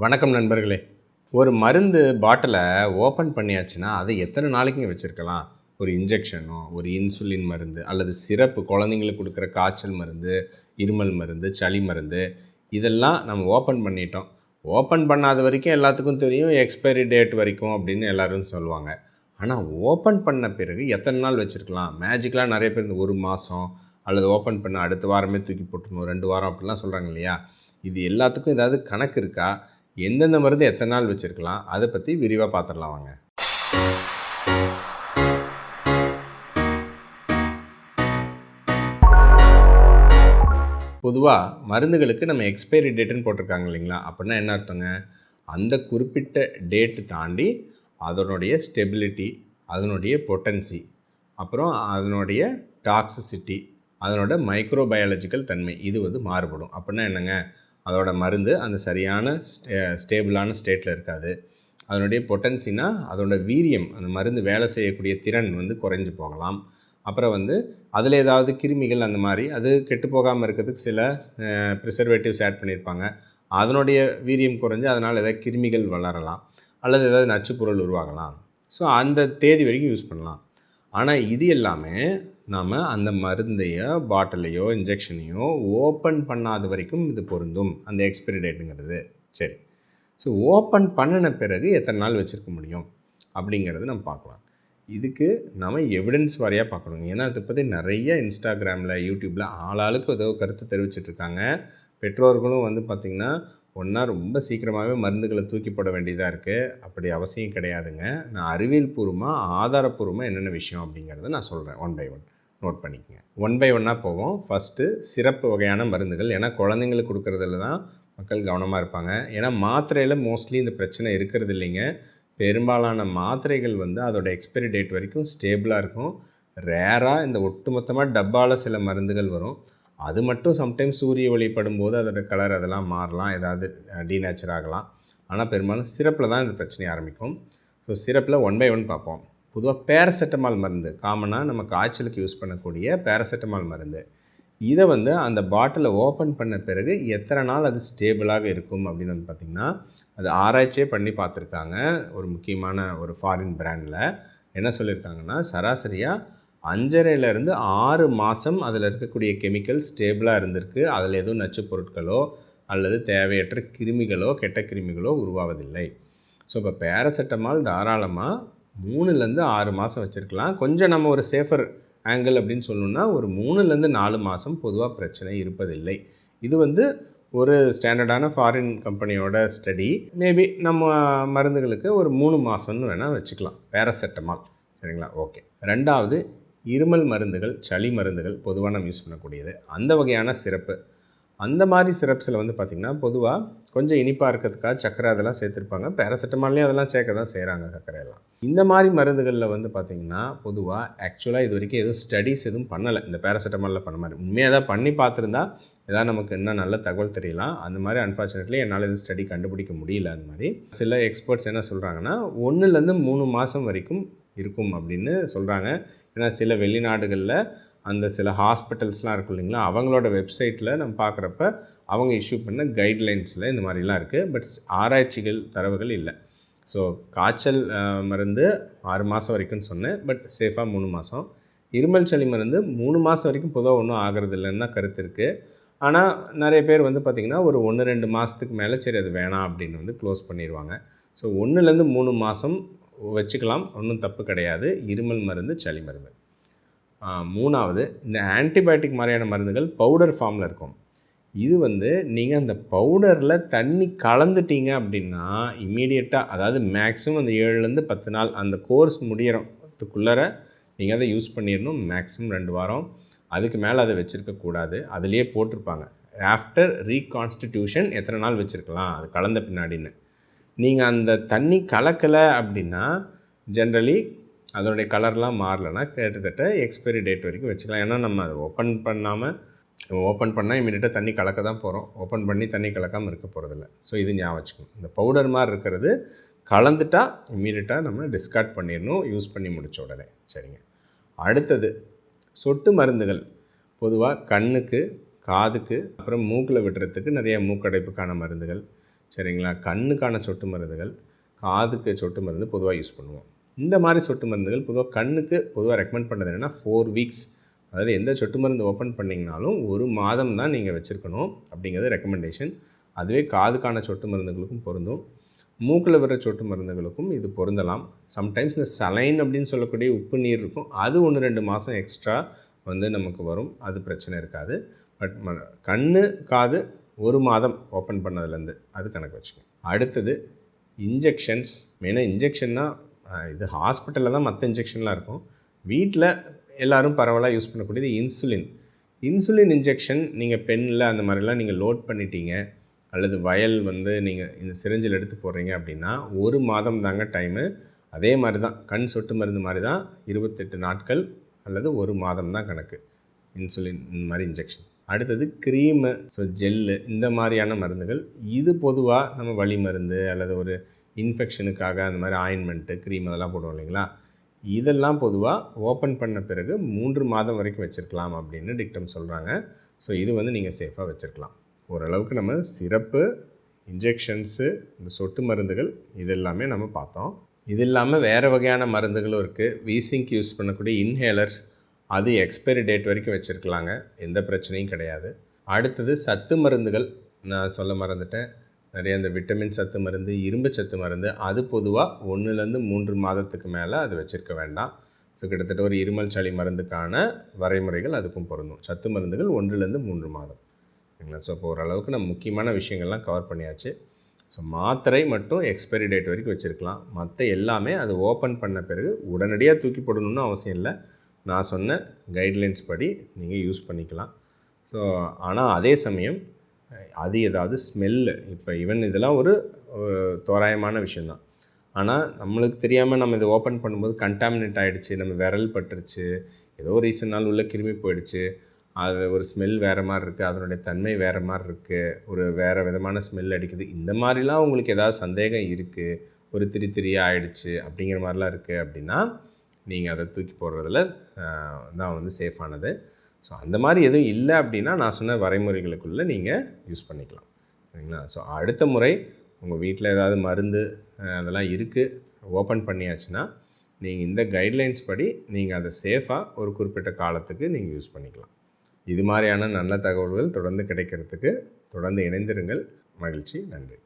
வணக்கம் நண்பர்களே. ஒரு மருந்து பாட்டிலை ஓப்பன் பண்ணியாச்சுன்னா அதை எத்தனை நாளைக்குங்க வச்சுருக்கலாம்? ஒரு இன்ஜெக்ஷனோ ஒரு இன்சுலின் மருந்து அல்லது சிறப்பு குழந்தைங்களுக்கு கொடுக்குற காய்ச்சல் மருந்து இருமல் மருந்து சளி மருந்து இதெல்லாம் நம்ம ஓப்பன் பண்ணிட்டோம். ஓப்பன் பண்ணாத வரைக்கும் எல்லாத்துக்கும் தெரியும் எக்ஸ்பைரி டேட் வரைக்கும் அப்படின்னு எல்லோரும் சொல்லுவாங்க. ஆனால் ஓப்பன் பண்ண பிறகு எத்தனை நாள் வச்சுருக்கலாம்? மேஜிக்கலாக நிறைய பேர் இந்த ஒரு மாதம் அல்லது ஓப்பன் பண்ண அடுத்த வாரமே தூக்கி போட்டுருணும் ரெண்டு வாரம் அப்படிலாம் சொல்கிறாங்க இல்லையா? இது எல்லாத்துக்கும் ஏதாவது கணக்கு இருக்கா? எந்தெந்த மருந்து எத்தனை நாள் வச்சுருக்கலாம் அதை பற்றி விரிவாக பார்த்துடலாம் வாங்க. பொதுவாக மருந்துகளுக்கு நம்ம எக்ஸ்பைரி டேட்டுன்னு போட்டிருக்காங்க இல்லைங்களா? அப்படின்னா என்ன அர்த்தங்க? அந்த குறிப்பிட்ட டேட்டு தாண்டி அதனுடைய ஸ்டெபிலிட்டி அதனுடைய பொட்டன்சி அப்புறம் அதனுடைய டாக்ஸிசிட்டி அதனோட மைக்ரோபயாலஜிக்கல் தன்மை இது வந்து மாறுபடும். அப்படின்னா என்னங்க? அதோட மருந்து அந்த சரியான ஸ்டே ஸ்டேபிளான ஸ்டேட்டில் இருக்காது. அதனுடைய பொட்டன்சினா அதோட வீரியம் அந்த மருந்து வேலை செய்யக்கூடிய திறன் வந்து குறைஞ்சு போகலாம். அப்புறம் வந்து அதில் ஏதாவது கிருமிகள் அந்த மாதிரி அது கெட்டு போகாமல் இருக்கிறதுக்கு சில ப்ரிசர்வேட்டிவ்ஸ் ஆட் பண்ணியிருப்பாங்க. அதனுடைய வீரியம் குறைஞ்சு அதனால் ஏதாவது கிருமிகள் வளரலாம். அல்லது ஏதாவது நச்சுப்பொருள் உருவாகலாம். ஸோ அந்த தேதி வரைக்கும் யூஸ் பண்ணலாம். ஆனால் இது எல்லாமே நாம் அந்த மருந்தையோ பாட்டிலையோ இன்ஜெக்ஷனையோ ஓப்பன் பண்ணாத வரைக்கும் இது பொருந்தும். அந்த எக்ஸ்பிரி டேட்டுங்கிறது சரி. ஸோ ஓப்பன் பண்ணின பிறகு எத்தனை நாள் வச்சுருக்க முடியும்? அப்படிங்கிறது நம்ம பார்க்கலாம். இதுக்கு நம்ம எவிடன்ஸ் வாரியாக பார்க்கணுங்க ஏன்னா அதை பற்றி நிறைய இன்ஸ்டாகிராமில் யூடியூப்பில் ஆளாளுக்கு ஏதோ கருத்து தெரிவிச்சிட்ருக்காங்க. பெற்றோர்களும் வந்து பார்த்திங்கன்னா ஒன்றா ரொம்ப சீக்கிரமாகவே மருந்துகளை தூக்கி போட வேண்டியதாக இருக்குது அப்படி அவசியம் கிடையாதுங்க. நான் அறிவியல் பூர்வமாக ஆதாரப்பூர்வமாக என்னென்ன விஷயம் அப்படிங்கிறத நான் சொல்கிறேன் ஒன் பை ஒன் நோட் பண்ணிக்கங்க. ஒன் பை ஒன்னாக போவோம். ஃபஸ்ட்டு சிறப்பு வகையான மருந்துகள். ஏன்னா குழந்தைங்களுக்கு கொடுக்குறதுல தான் மக்கள் கவனமாக இருப்பாங்க. ஏன்னா மாத்திரையில் மோஸ்ட்லி இந்த பிரச்சனை இருக்கிறது இல்லைங்க. பெரும்பாலான மாத்திரைகள் வந்து அதோடய எக்ஸ்பைரி டேட் வரைக்கும் ஸ்டேபிளாக இருக்கும். ரேராக இந்த ஒட்டுமொத்தமாக டப்பாவில் சில மருந்துகள் வரும். அது மட்டும் சம்டைம்ஸ் சூரிய ஒளிப்படும் போது அதோட கலர் அதெல்லாம் மாறலாம். ஏதாவது டீநேச்சர் ஆகலாம் ஆனால் பெரும்பாலும் சிறப்பில் தான் இந்த பிரச்சனை ஆரம்பிக்கும். ஸோ சிறப்பில் ஒன் பை ஒன் பார்ப்போம். பொதுவாக பேராசெட்டமால் மருந்து காமனாக நம்ம காய்ச்சலுக்கு யூஸ் பண்ணக்கூடிய பேராசெட்டமால் மருந்து. இதை வந்து அந்த பாட்டிலை ஓப்பன் பண்ண பிறகு எத்தனை நாள் அது ஸ்டேபிளாக இருக்கும் அப்படின்னு வந்து பார்த்திங்கன்னா அது ஆராய்ச்சியே பண்ணி பார்த்துருக்காங்க ஒரு முக்கியமான ஒரு ஃபாரின் பிராண்டில் என்ன சொல்லியிருக்காங்கன்னா சராசரியாக அஞ்சரையிலேருந்து ஆறு மாதம் அதில் இருக்கக்கூடிய கெமிக்கல் ஸ்டேபிளாக இருந்திருக்கு. அதில் எதுவும் நச்சுப் பொருட்களோ அல்லது தேவையற்ற கிருமிகளோ கெட்ட கிருமிகளோ உருவாவதில்லை. ஸோ இப்போ பேராசெட்டமால் தாராளமாக மூணுலேருந்து ஆறு மாதம் வச்சுருக்கலாம். கொஞ்சம் நம்ம ஒரு சேஃபர் ஆங்கிள் அப்படின்னு சொல்லணுன்னா ஒரு மூணுலேருந்து நாலு மாதம் பொதுவாக பிரச்சனை இருப்பதில்லை. இது வந்து ஒரு ஸ்டாண்டர்டான ஃபாரின் கம்பெனியோட ஸ்டடி மேபி நம்ம மருந்துகளுக்கு ஒரு மூணு மாதம்னு வேணால் வச்சுக்கலாம். பேராசெட்டமால் சரிங்களா? ஓகே ரெண்டாவது இருமல் மருந்துகள் சளி மருந்துகள் பொதுவாக நம்ம யூஸ் பண்ணக்கூடியது. அந்த வகையான சிறப்பு அந்த மாதிரி சிரப்ஸில் வந்து பார்த்திங்கன்னா பொதுவாக கொஞ்சம் இனிப்பாக இருக்கிறதுக்காக சக்கரை அதெல்லாம் சேர்த்துருப்பாங்க. பேராசிட்டமால்லையும் அதெல்லாம் சேர்க்க தான் செய்கிறாங்க சர்க்கரையெல்லாம் இந்த மாதிரி மருந்துகளில் வந்து பார்த்திங்கன்னா பொதுவாக ஆக்சுவலாக இது வரைக்கும் எதுவும் ஸ்டடீஸ் எதுவும் பண்ணலை. இந்த பேராசிட்டமாலில் பண்ண மாதிரி. உண்மையாக தான் பண்ணி பார்த்துருந்தா ஏதாவது நமக்கு இன்னும் நல்ல தகவல் தெரியலாம். அந்த மாதிரி அன்ஃபார்ச்சுனேட்லி என்னால் எதுவும் ஸ்டடி கண்டுபிடிக்க முடியல அந்த மாதிரி. சில எக்ஸ்பர்ட்ஸ் என்ன சொல்கிறாங்கன்னா ஒன்றுலேருந்து மூணு மாதம் வரைக்கும் இருக்கும் அப்படின்னு சொல்கிறாங்க ஏன்னா சில வெளிநாடுகளில் அந்த சில ஹாஸ்பிட்டல்ஸ்லாம் இருக்கும் இல்லைங்களா அவங்களோட வெப்சைட்டில் நம்ம பார்க்குறப்ப அவங்க இஷ்யூ பண்ண கைட்லைன்ஸில் இந்த மாதிரிலாம் இருக்குது பட் ஆராய்ச்சிகள் தரவுகள் இல்லை. ஸோ காய்ச்சல் மருந்து ஆறு மாதம் வரைக்கும்னு சொன்னேன். பட் சேஃபாக மூணு மாதம் இருமல் சளி மருந்து மூணு மாதம் வரைக்கும் பொதுவாக ஒன்றும் ஆகிறது இல்லைன்னு தான் கருத்து இருக்குது ஆனால் நிறைய பேர் வந்து பார்த்திங்கன்னா ஒரு ஒன்று ரெண்டு மாதத்துக்கு மேலே சரி அது வேணாம் அப்படின்னு வந்து க்ளோஸ் பண்ணிடுவாங்க ஸோ ஒன்றுலேருந்து மூணு மாதம் வச்சுக்கலாம். ஒன்றும் தப்பு கிடையாது. இருமல் மருந்து சளி மருந்து. மூணாவது இந்த ஆன்டிபயோட்டிக் மாதிரியான மருந்துகள் பவுடர் ஃபார்மில் இருக்கும். இது வந்து நீங்கள் அந்த பவுடரில் தண்ணி கலந்துட்டீங்க அப்படின்னா இம்மீடியட்டாக அதாவது மேக்ஸிமம் அந்த ஏழுலேருந்து பத்து நாள் அந்த கோர்ஸ் முடியறதுக்குள்ளார நீங்கள் அதை யூஸ் பண்ணிடணும் மேக்ஸிமம் ரெண்டு வாரம். அதுக்கு மேலே அதை வச்சுருக்கக்கூடாது அதுலேயே போட்டிருப்பாங்க. ஆஃப்டர் ரீகான்ஸ்டிடியூஷன் எத்தனை நாள் வச்சுருக்கலாம்? அது கலந்த பின்னாடின்னு. நீங்கள் அந்த தண்ணி கலக்கலை அப்படின்னா ஜென்ரலி அதனுடைய கலர்லாம் மாறலைன்னா கிட்டத்தட்ட எக்ஸ்பைரி டேட் வரைக்கும் வச்சுக்கலாம். ஏன்னா நம்ம அதை ஓப்பன் பண்ணாமல் ஓப்பன் பண்ணால் இமீடியட்டாக தண்ணி கலக்க தான் போகிறோம் ஓப்பன் பண்ணி தண்ணி கலக்காமல் இருக்க போகிறதில்ல ஸோ இது ஞாபகம் வச்சுக்கணும். இந்த பவுடர் மாதிரி இருக்கிறது கலந்துட்டா இமீடியட்டாக நம்ம டிஸ்கார்ட் பண்ணிடணும் யூஸ் பண்ணி முடித்த உடனே. சரிங்க. அடுத்தது சொட்டு மருந்துகள். பொதுவாக கண்ணுக்கு காதுக்கு அப்புறம் மூக்கில் விடுறதுக்கு நிறைய மூக்கடைப்புக்கான மருந்துகள். சரிங்களா? கண்ணுக்கான சொட்டு மருந்துகள் காதுக்கு சொட்டு மருந்து பொதுவாக யூஸ் பண்ணுவோம். இந்த மாதிரி சொட்டு மருந்துகள் பொதுவாக கண்ணுக்கு பொதுவாக ரெக்கமெண்ட் பண்ணுறது என்னென்னா ஃபோர் வீக்ஸ் அதாவது எந்த சொட்டு மருந்து ஓப்பன் பண்ணிங்கனாலும் ஒரு மாதம் தான் நீங்கள் வச்சுருக்கணும் அப்படிங்கிறது ரெக்கமெண்டேஷன் அதுவே காதுக்கான சொட்டு மருந்துகளுக்கும் பொருந்தும். மூக்கில் வர சொட்டு மருந்துகளுக்கும் இது பொருந்தலாம். சம்டைம்ஸ் இந்த சலைன் அப்படின்னு சொல்லக்கூடிய உப்பு நீர் இருக்கும். அது ஒன்று ரெண்டு மாதம் எக்ஸ்ட்ரா வந்து நமக்கு வரும். அது பிரச்சனை இருக்காது. பட் ம காது ஒரு மாதம் ஓப்பன் பண்ணதுலேருந்து அது கணக்கு வச்சுக்கோங்க. அடுத்தது இன்ஜெக்ஷன்ஸ் மெயினாக இன்ஜெக்ஷன்னா இது ஹாஸ்பிட்டலில் தான் மற்ற இன்ஜெக்ஷன்லாம் இருக்கும். வீட்டில் எல்லோரும் பரவலாக யூஸ் பண்ணக்கூடியது இன்சுலின். இன்சுலின் இன்ஜெக்ஷன் நீங்கள் பெண்ணில் அந்த மாதிரிலாம் நீங்கள் லோட் பண்ணிட்டீங்க அல்லது வயல் வந்து நீங்கள் இந்த சிரிஞ்சில் எடுத்து போடுறீங்க அப்படின்னா ஒரு மாதம் தாங்க டைமு. அதே மாதிரி தான் கண் சொட்டு மருந்து மாதிரி தான் இருபத்தெட்டு நாட்கள் அல்லது ஒரு மாதம் தான் கணக்கு இன்சுலின் இந்த மாதிரி இன்ஜெக்ஷன். அடுத்தது க்ரீமு ஸோ ஜெல்லு இந்த மாதிரியான மருந்துகள். இது பொதுவாக நம்ம வலி மருந்து அல்லது ஒரு இன்ஃபெக்ஷனுக்காக அந்த மாதிரி ஆயின்மெண்ட்டு க்ரீம் அதெல்லாம் போடுவோம் இல்லைங்களா? இதெல்லாம் பொதுவாக ஓப்பன் பண்ண பிறகு மூன்று மாதம் வரைக்கும் வச்சுருக்கலாம் அப்படின்னு டிக்டம் சொல்கிறாங்க ஸோ இது வந்து நீங்கள் சேஃபாக வச்சுருக்கலாம். ஓரளவுக்கு நம்ம சிறப்பு இன்ஜெக்ஷன்ஸு இந்த சொட்டு மருந்துகள் இது எல்லாமே நம்ம பார்த்தோம். இது இல்லாமல் வேறு வகையான மருந்துகளும் இருக்குது வீசிங்க்கு யூஸ் பண்ணக்கூடிய இன்ஹேலர்ஸ் அது எக்ஸ்பைரி டேட் வரைக்கும் வச்சுருக்கலாங்க. எந்த பிரச்சனையும் கிடையாது. அடுத்தது சத்து மருந்துகள். நான் சொல்ல மறந்துட்டேன். நிறைய அந்த விட்டமின் சத்து மருந்து இரும்பு சத்து மருந்து அது பொதுவாக ஒன்றுலேருந்து மூன்று மாதத்துக்கு மேலே அது வச்சுருக்க வேண்டாம். ஸோ கிட்டத்தட்ட ஒரு இருமல் சளி மருந்துக்கான வரைமுறைகள் அதுக்கும் பொருந்தும். சத்து மருந்துகள் ஒன்றுலேருந்து மூன்று மாதம். சரிங்களா? ஸோ இப்போ ஓரளவுக்கு நம்ம முக்கியமான விஷயங்கள்லாம் கவர் பண்ணியாச்சு. ஸோ மாத்திரை மட்டும் எக்ஸ்பைரி டேட் வரைக்கும் வச்சுருக்கலாம். மற்ற எல்லாமே அது ஓப்பன் பண்ண பிறகு உடனடியாக தூக்கி போடணும்னு அவசியம் இல்லை. நான் சொன்ன கைட்லைன்ஸ் படி நீங்கள் யூஸ் பண்ணிக்கலாம். ஸோ ஆனால் அதே சமயம் அது ஏதாவது ஸ்மெல்லு இப்போ ஈவன் இதெல்லாம் ஒரு தோராயமான விஷயந்தான் ஆனால் நம்மளுக்கு தெரியாமல் நம்ம இதை ஓப்பன் பண்ணும்போது கண்டாமினேட் ஆகிடுச்சு நம்ம விரல் பட்டுருச்சு ஏதோ ரீசன்னால் உள்ளே கிருமி போயிடுச்சு. அது ஒரு ஸ்மெல் வேறு மாதிரி இருக்குது அதனுடைய தன்மை வேறு மாதிரி இருக்குது ஒரு வேறு விதமான ஸ்மெல் அடிக்குது. இந்த மாதிரிலாம் உங்களுக்கு ஏதாவது சந்தேகம் இருக்குது ஒரு திரி திரியாக ஆயிடுச்சு அப்படிங்கிற மாதிரிலாம் இருக்குது அப்படின்னா நீங்கள் அதை தூக்கி போடுறதுல தான் வந்து சேஃபானது ஸோ அந்த மாதிரி எதுவும் இல்லை அப்படின்னா நான் சொன்ன வரைமுறைகளுக்குள்ளே நீங்கள் யூஸ் பண்ணிக்கலாம். சரிங்களா? ஸோ அடுத்த முறை உங்கள் வீட்டில் ஏதாவது மருந்து அதெல்லாம் இருக்குது ஓப்பன் பண்ணியாச்சுன்னா நீங்கள் இந்த கைட்லைன்ஸ் படி நீங்கள் அதை சேஃபாக ஒரு குறிப்பிட்ட காலத்துக்கு நீங்கள் யூஸ் பண்ணிக்கலாம். இது மாதிரியான நல்ல தகவல்கள் தொடர்ந்து கிடைக்கிறதுக்கு தொடர்ந்து இணைந்திருங்கள். மகிழ்ச்சி. நன்றி.